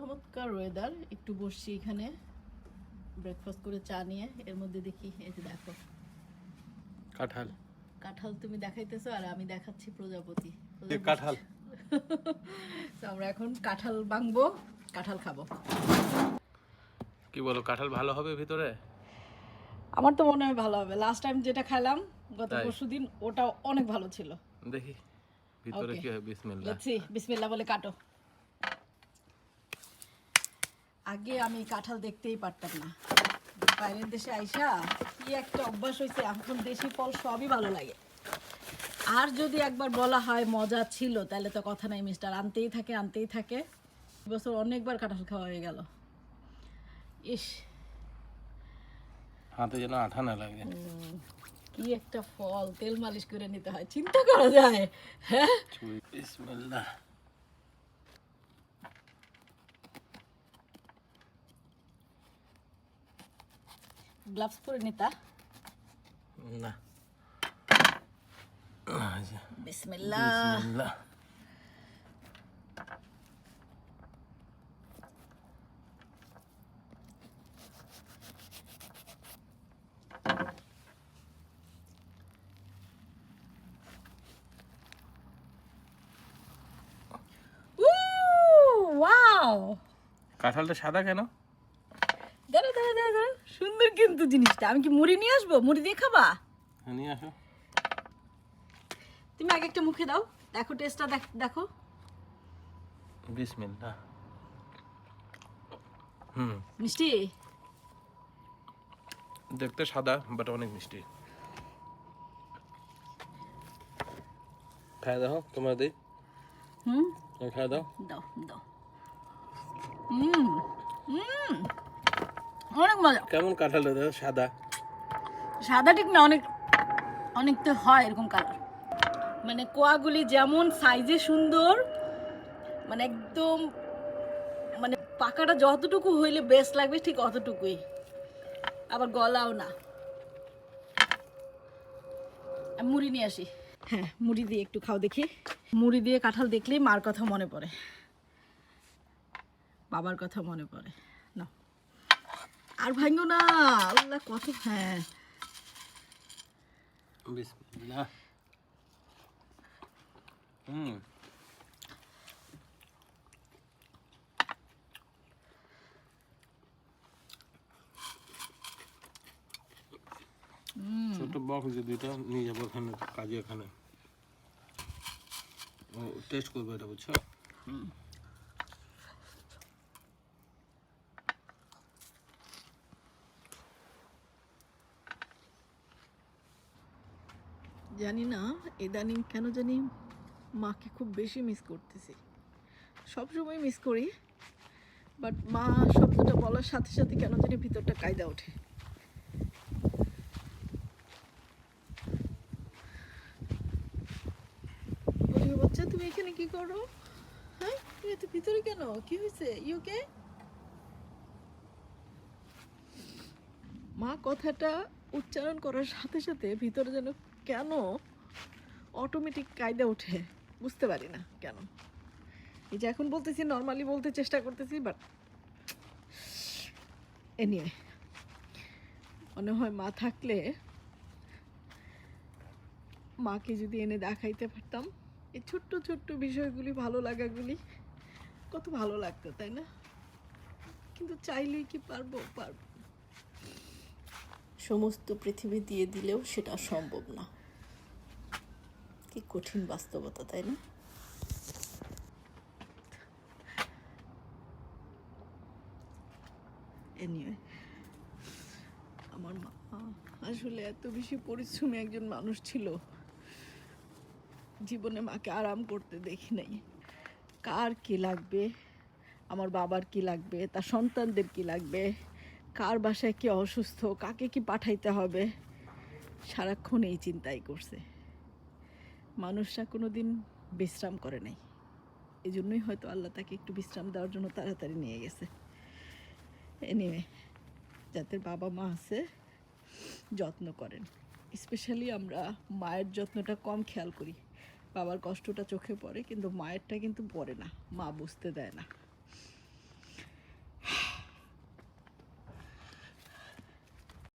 চমৎকার ওয়েদার একটু বসছি এখানে। ব্রেকফাস্ট করে চা নিয়ে। এর মধ্যে দেখি এই যে দেখো। কাঁঠাল। কাঁঠাল তুমি দেখাইতেছো আর আমি দেখাচ্ছি প্রজাপতি। কাঁঠাল। তো আমরা এখন কাঁঠাল ভাঙবো কাঁঠাল খাব। কি বলো কাঁঠাল ভালো হবে ভিতরে? আমার তো মনে হয় ভালো হবে। লাস্ট টাইম যেটা খেলাম গত তাই? পরশু ওটা অনেক ভালো ছিল। দেখি ভিতরে. কি হয় বিসমিল্লাহ। বিসমিল্লাহ বলে কাটো। আগে আমি কাঁঠাল দেখতেই পারতাম না। বাইরের দেশে আইসা কি একটা অভ্যাস হয়েছে এখন দেশি ফল সবই ভালো লাগে। আর যদি একবার বলা হয় মজা ছিল তাহলে তো কথা নাই মিস্টার আনতেই থাকে আনতেই থাকে। বছর অনেকবার কাঁঠাল খাওয়া হয়ে গেল। ইস। হাতে যেন আঠা না লাগে। কি একটা ফল তেল মালিশ করে নিতে হয় চিন্তা করা যায়। হ্যাঁ? গ্লাভস পরে নিতা? না। যে, বিসমিল্লাহ। কাঁঠালটা সাদা কেন? দাঁড়া দাঁড়া দাঁড়া সুন্দর কিন্তু জিনিসটা। আমি কি মুড়ি নিয়ে আসব? মুড়ি দিয়ে খাবা? হ্যাঁ, নিয়ে আসো। তুমি আগে একটা মুখে দাও। দেখো টেস্টটা দেখো বিসমিল্লাহ। হুম। মিষ্টি? দেখতে সাদা বাট অনেক মিষ্টি। খাই দাও তোমার দিই। হুম। খাই দাও। দাও দাও। হুম হুম। অনেক মজা। কেমন কাঁঠালটা দাও সাদা। সাদা ঠিক না অনেক অনেক তো হয় এরকম কালার মানে কোয়াগুলি যেমন সাইজে সুন্দর মানে একদম মানে পাকাটা যতটুকু হইলে বেস্ট লাগবে ঠিক অতটুকুই। আবার গলাও না। আমি মুড়ি নিয়ে আসি। হ্যাঁ মুড়ি দিয়ে একটু খাও দেখি। মুড়ি দিয়ে কাঁঠাল দেখলেই মার কথা মনে পড়ে। বাবার কথা মনে পড়ে। আর ভাঙো না। আল্লাহ কত হ্যাঁ। বিসমিল্লাহ। হুম। ছোট বক্স যে দুইটা নিয়ে যাব ওখানে কাজে এখানে ও টেস্ট করব এটা বুঝছ? জানি না, ইদানিং কেন জানি মাকে খুব বেশি মিস করতেছি। সবসময় মিস করি বাট মা শব্দটা বলার সাথে সাথে কেন জানি ভিতরটা কায়দা ওঠে। বাচ্চা, তুমি এখানে কি করো? হ্যাঁ তুমি এত ভিতরে কেন? কি হয়েছে? ইউকে মা কথাটা উচ্চারণ করার সাথে সাথে ভিতরে যেন কেন? অটোমেটিক কায়দা ওঠে। বুঝতে পারি না কেন। এই যে এখন বলতেছি নর্মালি বলতে চেষ্টা করতেছি বাট এ নিয়ে মনে হয় মা থাকলে মাকে যদি এনে দেখাইতে পারতাম, এই ছোট্ট ছোট্ট বিষয়গুলি ভালো লাগাগুলি কত ভালো লাগতো, তাই না? কিন্তু চাইলেই কি পারব? পারব। সমস্ত পৃথিবী দিয়ে দিলেও সেটা সম্ভব না। কি কঠিন বাস্তবতা, তাই না? আমার মা আসলে এত বেশি পরিশ্রমী একজন মানুষ ছিল। জীবনে মাকে আরাম করতে দেখি নাই। কার কি লাগবে? আমার বাবার কি লাগবে? তার সন্তানদের কি লাগবে? কার বাসায় কি অসুস্থ? কাকে কি পাঠাইতে হবে? সারাক্ষণ এই চিন্তাই করছে। মানুষরা কোনো দিন বিশ্রাম করে নাই। এই জন্যই হয়তো আল্লাহ তাকে একটু বিশ্রাম দেওয়ার জন্য তাড়াতাড়ি নিয়ে গেছে। এনিওয়ে যাদের বাবা মা আছে, যত্ন করেন। স্পেশালি আমরা মায়ের যত্নটা কম খেয়াল করি। বাবার কষ্টটা চোখে পড়ে, কিন্তু মায়েরটা কিন্তু পড়ে না। মা বুঝতে দেয় না।